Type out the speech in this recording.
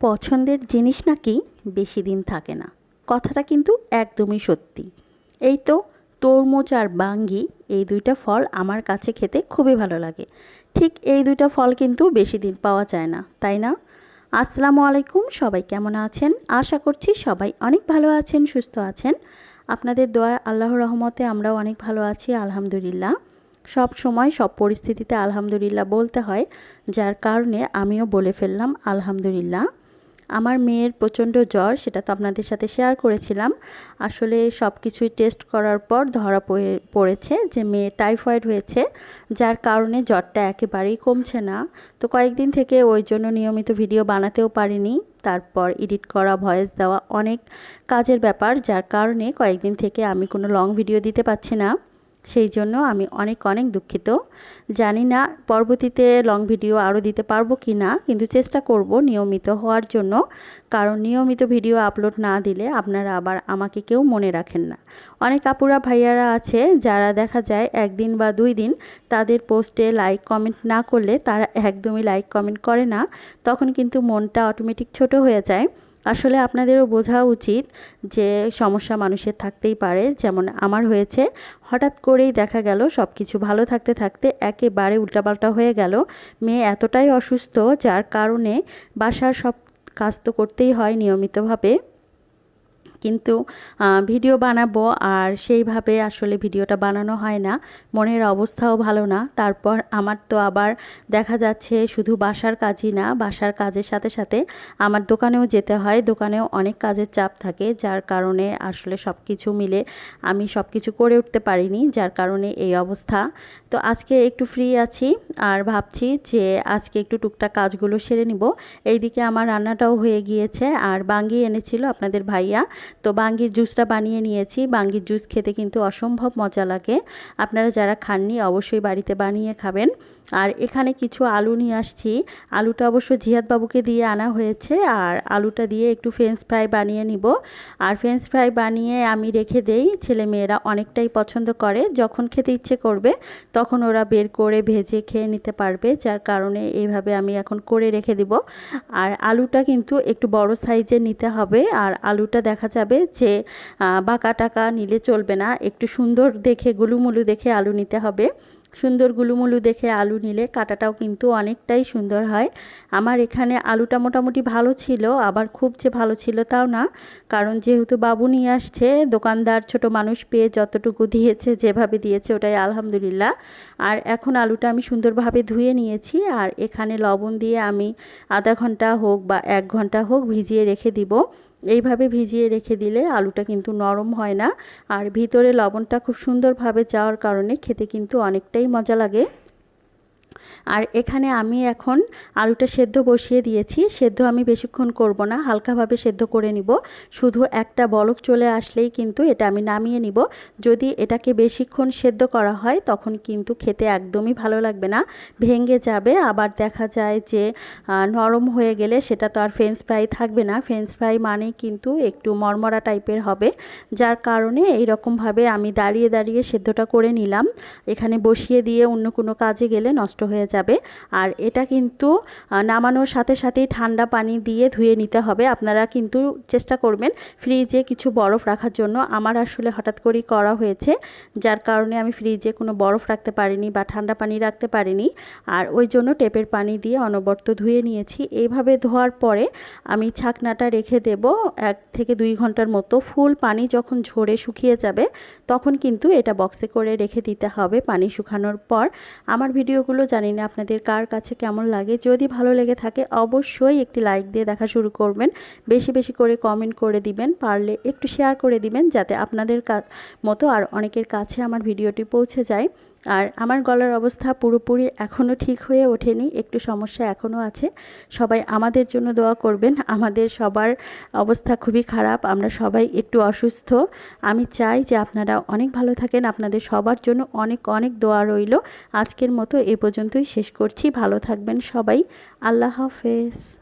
পছন্দের জিনিস নাকি বেশি দিন থাকে না। কথাটা কিন্তু একদমই সত্যি। এই তো তরমুজ আর বাঙ্গি, এই দুইটা ফল আমার কাছে খেতে খুবই ভালো লাগে। ঠিক এই দুইটা ফল কিন্তু বেশি দিন পাওয়া যায় না, তাই না? আসসালামু আলাইকুম, সবাই কেমন আছেন? আশা করছি সবাই অনেক ভালো আছেন, সুস্থ আছেন। আপনাদের দোয়া আল্লাহর রহমতে আমরাও অনেক ভালো আছি, আলহামদুলিল্লাহ। সব সময় সব পরিস্থিতিতে আলহামদুলিল্লাহ বলতে হয়, যার কারণে আমিও বলে ফেললাম, আলহামদুলিল্লাহ। আমার মেয়ের প্রচণ্ড জ্বর, সেটা তো আপনাদের সাথে শেয়ার করেছিলাম। আসলে সব কিছুই টেস্ট করার পর ধরা পড়েছে যে মেয়ে টাইফয়েড হয়েছে, যার কারণে জ্বরটা একেবারেই কমছে না। তো কয়েকদিন থেকে ওই জন্য নিয়মিত ভিডিও বানাতেও পারিনি। তারপর এডিট করা ভয়েস দেওয়া অনেক কাজের ব্যাপার, যার কারণে কয়েকদিন থেকে আমি কোনো লং ভিডিও দিতে পারছি না। সেই জন্য আমি অনেক অনেক দুঃখিত। জানি না পরবর্তীতে লং ভিডিও আরও দিতে পারব কি না, কিন্তু চেষ্টা করব নিয়মিত হওয়ার জন্য। কারণ নিয়মিত ভিডিও আপলোড না দিলে আপনারা আবার আমাকে কেউ মনে রাখেন না। অনেক আপুরা ভাইয়ারা আছে যারা দেখা যায় একদিন বা দুই দিন তাদের পোস্টে লাইক কমেন্ট না করলে তারা একদমই লাইক কমেন্ট করে না। তখন কিন্তু মনটা অটোমেটিক ছোট হয়ে যায়। আসলে আপনাদেরও বোঝা উচিত যে সমস্যা মানুষের থাকতেই পারে। যেমন আমার হয়েছে, হঠাৎ করেই দেখা গেল সব কিছু ভালো থাকতে থাকতে একেবারে উল্টাপাল্টা হয়ে গেল। মেয়ে এতটাই অসুস্থ, যার কারণে বাসার সব কাজ তো করতেই হয় নিয়মিতভাবে। কিন্তু ভিডিও বানাবো আর সেইভাবে আসলে ভিডিওটা বানানো হয় না। মনের অবস্থাও ভালো না। তারপর আমার তো আবার দেখা যাচ্ছে শুধু বাসার কাজই না, বাসার কাজের সাথে সাথে আমার দোকানেও যেতে হয়। দোকানেও অনেক কাজের চাপ থাকে, যার কারণে আসলে সব কিছু মিলে আমি সব কিছু করে উঠতে পারিনি, যার কারণে এই অবস্থা। তো আজকে একটু ফ্রি আছি আর ভাবছি যে আজকে একটু টুকটাক কাজগুলো সেরে নিব। এইদিকে আমার রান্নাটাও হয়ে গিয়েছে। আর বাঙ্গি এনেছিল আপনাদের ভাইয়া। তো বাঙ্গির জুসটা বানিয়ে নিয়েছি। বাঙ্গির জুস খেতে কিন্তু অসম্ভব মজা লাগে। আপনারা যারা খাননি, অবশ্যই বাড়িতে বানিয়ে খাবেন। আর এখানে কিছু আলু নিয়ে আসছি। আলুটা অবশ্য জিহাদ বাবুকে দিয়ে আনা হয়েছে। আর আলুটা দিয়ে একটু ফ্রেঞ্চ ফ্রাই বানিয়ে নিব। আর ফ্রেঞ্চ ফ্রাই বানিয়ে আমি রেখে দেই। ছেলে মেয়েরা অনেকটাই পছন্দ করে। যখন খেতে ইচ্ছে করবে, তখন ওরা বের করে ভেজে খেয়ে নিতে পারবে। যার কারণে এইভাবে আমি এখন করে রেখে দিব। আর আলুটা কিন্তু একটু বড় সাইজের নিতে হবে। আর আলুটা দেখা যাবে যে বাঁকা টাকা নিলে চলবে না। একটু সুন্দর দেখে গুলুমুলু দেখে আলু নিতে হবে। সুন্দর গুলুমুলু দেখে আলু নিলে কাটাটাও কিন্তু অনেকটাই সুন্দর হয়। আমার এখানে আলুটা মোটামুটি ভালো ছিল, আবার খুব যে ভালো ছিল তাও না। কারণ যেহেতু বাবু নিয়ে আসছে, দোকানদার, ছোট মানুষ পেয়ে যতটুকু দিয়েছে, যেভাবে দিয়েছে ওটাই আলহামদুলিল্লাহ। আর এখন আলুটা আমি সুন্দরভাবে ধুয়ে নিয়েছি, আর এখানে লবণ দিয়ে আমি আধা ঘণ্টা হোক বা এক ঘণ্টা হোক ভিজিয়ে রেখে দিব। এইভাবে ভিজিয়ে রেখে দিলে আলুটা কিন্তু নরম হয় না। আর ভিতরে লবণটা খুব সুন্দরভাবে যাওয়ার কারণে খেতে কিন্তু অনেকটাই মজা লাগে। আর এখানে আমি এখন আলুটা সেদ্ধ বসিয়ে দিয়েছি। সেদ্ধ আমি বেশিক্ষণ করব না, হালকাভাবে সেদ্ধ করে নিব। শুধু একটা বলক চলে আসলেই কিন্তু এটা আমি নামিয়ে নিব। যদি এটাকে বেশিক্ষণ সেদ্ধ করা হয়, তখন কিন্তু খেতে একদমই ভালো লাগবে না, ভেঙে যাবে। আবার দেখা যায় যে নরম হয়ে গেলে সেটা তো আর ফ্রেঞ্চ ফ্রাই থাকবে না। ফ্রেঞ্চ ফ্রাই মানে কিন্তু একটু মরমরা টাইপের হবে। যার কারণে এই রকমভাবে আমি দাঁড়িয়ে দাঁড়িয়ে সেদ্ধটা করে নিলাম। এখানে বসিয়ে দিয়ে অন্য কোনো কাজে গেলে নষ্ট হয়ে যাবে। আর এটা কিন্তু নামানোর সাথে সাথেই ঠান্ডা পানি দিয়ে ধুয়ে নিতে হবে। আপনারা কিন্তু চেষ্টা করবেন ফ্রিজে কিছু বরফ রাখার জন্য। আমার আসলে হঠাৎ করেই করা হয়েছে, যার কারণে আমি ফ্রিজে কোনো বরফ রাখতে পারিনি বা ঠান্ডা পানি রাখতে পারিনি। আর ওই জন্য টেপের পানি দিয়ে অনবর্ত ধুয়ে নিয়েছি। এইভাবে ধোয়ার পরে আমি ছাকনাটা রেখে দেব এক থেকে দুই ঘণ্টার মতো। ফুল পানি যখন ঝরে শুকিয়ে যাবে, তখন কিন্তু এটা বক্সে করে রেখে দিতে হবে পানি শুকানোর পর। আমার ভিডিওগুলো জানি না আপনাদের কার কাছে কেমন লাগে। যদি ভালো লেগে থাকে, অবশ্যই একটি লাইক দিয়ে দেখা শুরু করবেন। বেশি বেশি করে কমেন্ট করে দিবেন, পারলে একটু শেয়ার করে দিবেন, যাতে আপনাদের মতো আর অনেকের কাছে আমার ভিডিওটি পৌঁছে যায়। আর আমার গলার অবস্থা পুরোপুরি এখনও ঠিক হয়ে ওঠেনি, একটু সমস্যা এখনও আছে। সবাই আমাদের জন্য দোয়া করবেন, আমাদের সবার অবস্থা খুবই খারাপ, আমরা সবাই একটু অসুস্থ। আমি চাই যে আপনারা অনেক ভালো থাকেন, আপনাদের সবার জন্য অনেক অনেক দোয়া রইল। আজকের মতো এ পর্যন্তই শেষ করছি, ভালো থাকবেন সবাই, আল্লাহ হাফেজ।